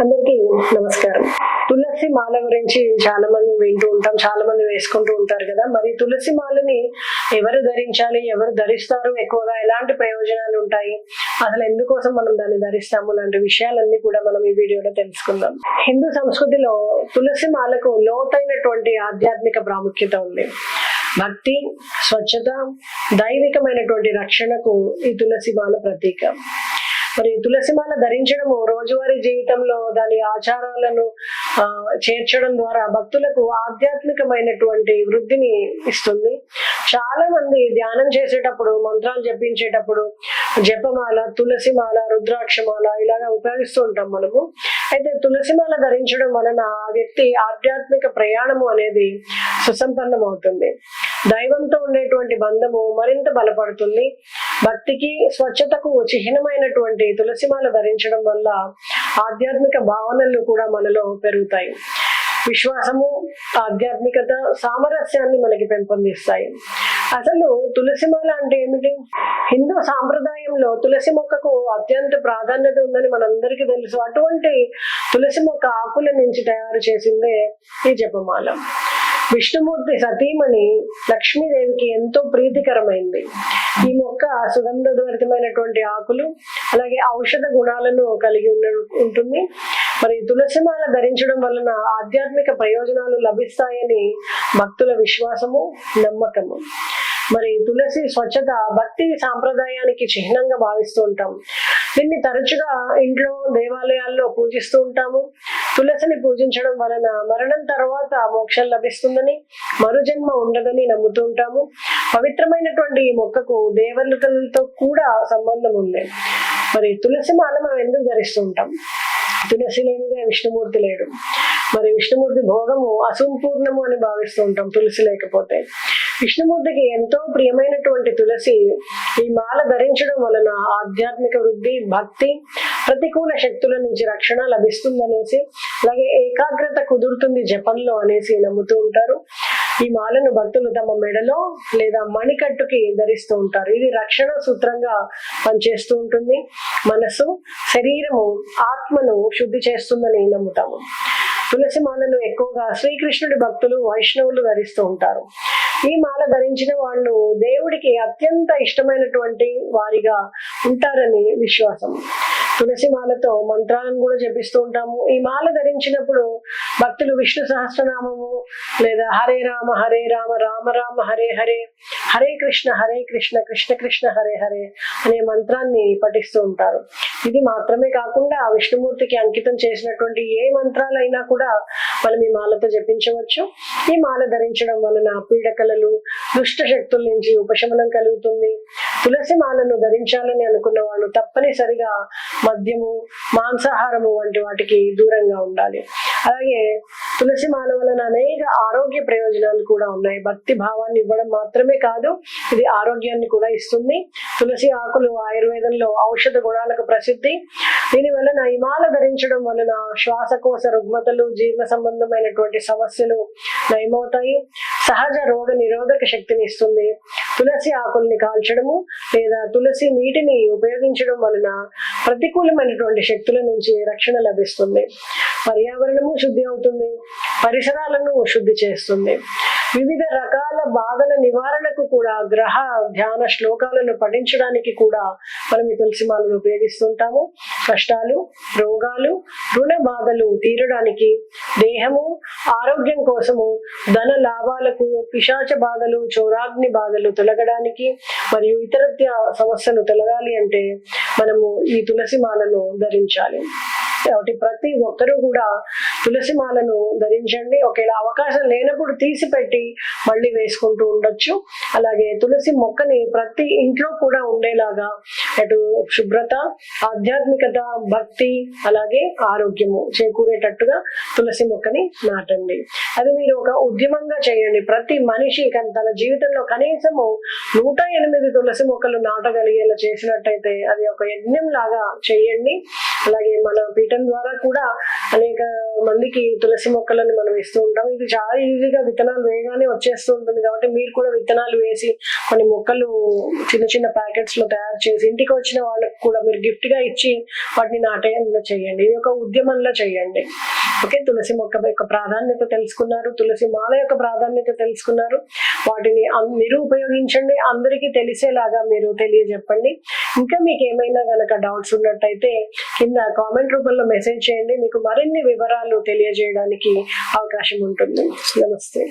అందరికీ నమస్కారం. తులసి మాల గురించి చాలా మంది వింటూ ఉంటాం చాలా మంది వేసుకుంటూ ఉంటారు కదా. మరి తులసి మాలని ఎవరు ధరించాలి ఎవరు ధరిస్తారు ఎక్కువగా ఎలాంటి ప్రయోజనాలు ఉంటాయి అసలు ఎందుకోసం మనం దాన్ని ధరిస్తాము లాంటి విషయాలన్నీ కూడా మనం ఈ వీడియోలో తెలుసుకుందాం. హిందూ సంస్కృతిలో తులసి మాలకు లోతైనటువంటి ఆధ్యాత్మిక ప్రాముఖ్యత ఉంది. భక్తి స్వచ్ఛత దైవికమైనటువంటి రక్షణకు ఈ తులసి మాల ప్రతీక. మరి తులసిమాల ధరించడము రోజువారీ జీవితంలో దాని ఆచారాలను చేర్చడం ద్వారా భక్తులకు ఆధ్యాత్మికమైనటువంటి వృద్ధిని ఇస్తుంది. చాలా మంది ధ్యానం చేసేటప్పుడు మంత్రాలు జపించేటప్పుడు జపమాల తులసిమాల రుద్రాక్షమాల ఇలాగా ఉపయోగిస్తూ ఉంటాం మనము. అయితే తులసిమాల ధరించడం వలన ఆ వ్యక్తి ఆధ్యాత్మిక ప్రయాణము అనేది సుసంపన్నం అవుతుంది దైవంతో ఉండేటువంటి బంధము మరింత బలపడుతుంది. భక్తికి స్వచ్ఛతకు చిహ్నమైనటువంటి తులసిమాల ధరించడం వల్ల ఆధ్యాత్మిక భావనలు కూడా మనలో పెరుగుతాయి. విశ్వాసము ఆధ్యాత్మికత సామరస్యాన్ని మనకి పెంపొందిస్తాయి. అసలు తులసిమాల అంటే ఏమిటి? హిందూ సాంప్రదాయంలో తులసి మొక్కకు అత్యంత ప్రాధాన్యత ఉందని మనందరికీ తెలుసు. అటువంటి తులసి మొక్క ఆకుల నుంచి తయారు చేసిందే ఈ జపమాల. విష్ణుమూర్తి సతీమణి లక్ష్మీదేవికి ఎంతో ప్రీతికరమైంది. ఈ మొక్క సుగంధభరితమైనటువంటి ఆకులు అలాగే ఔషధ గుణాలను కలిగి ఉన్న ఉంటుంది. మరి తులసిమాల ధరించడం వలన ఆధ్యాత్మిక ప్రయోజనాలు లభిస్తాయని భక్తుల విశ్వాసము నమ్మకము. మరి తులసి స్వచ్ఛత భక్తి సాంప్రదాయానికి చిహ్నంగా భావిస్తూ ఉంటాం. దీన్ని తరచుగా ఇంట్లో దేవాలయాల్లో పూజిస్తూ ఉంటాము. తులసిని పూజించడం వలన మరణం తర్వాత మోక్షం లభిస్తుందని మరుజన్మ ఉండదని నమ్ముతూ ఉంటాము. పవిత్రమైనటువంటి ఈ మొక్కకు దేవతలతో కూడా సంబంధం ఉంది. మరి తులసి మాల మనం ఎందుకు ధరిస్తూ ఉంటాం? తులసి లేనిదే విష్ణుమూర్తి లేడు. మరి విష్ణుమూర్తి భోగము అసంపూర్ణము అని భావిస్తూ ఉంటాం తులసి లేకపోతే. విష్ణుమూర్తికి ఎంతో ప్రియమైనటువంటి తులసి ఈ మాల ధరించడం వలన ఆధ్యాత్మిక వృద్ధి భక్తి ప్రతికూల శక్తుల నుంచి రక్షణ లభిస్తుందనేసి అలాగే ఏకాగ్రత కుదురుతుంది జపంలో అనేసి నమ్ముతూ ఉంటారు. ఈ మాలను భక్తులు తమ మెడలో లేదా మణికట్టుకి ధరిస్తూ ఉంటారు. ఇది రక్షణ సూత్రంగా పనిచేస్తూ ఉంటుంది. మనసు శరీరము ఆత్మను శుద్ధి చేస్తుందని నమ్ముతాము. తులసి మాలను ఎక్కువగా శ్రీకృష్ణుడి భక్తులు వైష్ణవులు ధరిస్తూ ఉంటారు. ఈ మాల ధరించిన వాళ్ళు దేవుడికి అత్యంత ఇష్టమైనటువంటి వారిగా ఉంటారని విశ్వాసం. తులసి మాలతో మంత్రాలను కూడా జపిస్తూ ఉంటాము. ఈ మాల ధరించినప్పుడు భక్తులు విష్ణు సహస్రనామము లేదా హరే రామ హరే రామ రామ రామ హరే హరే హరే కృష్ణ హరే కృష్ణ కృష్ణ కృష్ణ హరే హరే అనే మంత్రాన్ని పఠిస్తూ ఉంటారు. ఇది మాత్రమే కాకుండా విష్ణుమూర్తికి అంకితం చేసినటువంటి ఏ మంత్రాలైనా కూడా మనం ఈ మాలతో జపించవచ్చు. ఈ మాల ధరించడం వలన పీడకలలు దుష్ట శక్తుల నుంచి ఉపశమనం కలుగుతుంది. తులసి మాలను ధరించాలని అనుకున్న వాళ్ళు తప్పనిసరిగా మద్యము మాంసాహారము వంటి వాటికి దూరంగా ఉండాలి. అలాగే తులసి మాల వలన అనేక ఆరోగ్య ప్రయోజనాలు కూడా ఉన్నాయి. భక్తి భావాన్ని ఇవ్వడం మాత్రమే కాదు ఇది ఆరోగ్యాన్ని కూడా ఇస్తుంది. తులసి ఆకులు ఆయుర్వేదంలో ఔషధ గుణాలకు ప్రసిద్ధి. దీని వలన హిమాల ధరించడం వలన శ్వాసకోశ రుగ్మతలు జీర్ణ సంబంధమైనటువంటి సమస్యలు నయమవుతాయి. సహజ రోగ నిరోధక శక్తిని ఇస్తుంది. తులసి ఆకుల్ని కాల్చడము లేదా తులసి నీటిని ఉపయోగించడం వలన ప్రతికూలమైనటువంటి శక్తుల నుంచి రక్షణ లభిస్తుంది. పర్యావరణము శుద్ధి అవుతుంది పరిసరాలను శుద్ధి చేస్తుంది. వివిధ రకాల బాధల నివారణకు కూడా గ్రహ ధ్యాన శ్లోకాలను పఠించడానికి కూడా మనం ఈ తులసి మాలను ఉపయోగిస్తుంటాము. కష్టాలు రోగాలు రుణ బాధలు తీరడానికి దేహము ఆరోగ్యం కోసము ధన లాభాలకు పిశాచ బాధలు చోరాగ్ని బాధలు తొలగడానికి మరియు ఇతరత్య సమస్యలు తొలగాలి అంటే మనము ఈ తులసి మాలను ధరించాలి. కాబట్టి ప్రతి ఒక్కరూ కూడా తులసి మాలను ధరించండి. ఒకవేళ అవకాశం లేనప్పుడు తీసి పెట్టి మళ్ళీ వేసుకుంటూ ఉండొచ్చు. అలాగే తులసి మొక్కని ప్రతి ఇంట్లో కూడా ఉండేలాగా అటు శుభ్రత ఆధ్యాత్మికత భక్తి అలాగే ఆరోగ్యము చేకూరేటట్టుగా తులసి మొక్కని నాటండి. అది మీరు ఒక ఉద్యమంగా చేయండి. ప్రతి మనిషి తన జీవితంలో కనీసము నూట ఎనిమిది తులసి మొక్కలు నాటగలిగేలా చేసినట్టయితే అది ఒక యజ్ఞం లాగా చేయండి. అలాగే మన పీఠం ద్వారా కూడా అనేక మందికి తులసి మొక్కలను మనం ఇస్తూ ఉంటాం. ఇది చాలా ఈజీగా విత్తనాలు వేయగానే వచ్చేస్తూ ఉంటుంది కాబట్టి మీరు కూడా విత్తనాలు వేసి కొన్ని మొక్కలు చిన్న చిన్న ప్యాకెట్స్లో తయారు చేసి ఇంటికి వచ్చిన వాళ్ళకి కూడా మీరు గిఫ్ట్గా ఇచ్చి వాటిని నాటేయంలో చేయండి. ఇది ఒక ఉద్యమంలో చేయండి. ఓకే? తులసి మొక్క యొక్క ప్రాధాన్యత తెలుసుకున్నారు. తులసి మాల యొక్క ప్రాధాన్యత తెలుసుకున్నారు. వాటిని మీరు ఉపయోగించండి. అందరికీ తెలిసేలాగా మీరు తెలియజెప్పండి. ఇంకా మీకు ఏమైనా కనుక డౌట్స్ ఉన్నట్టయితే కింద కామెంట్ రూపంలో మెసేజ్ చేయండి. మీకు మరిన్ని వివరాలు తెలియజేయడానికి అవకాశం ఉంటుంది. నమస్తే.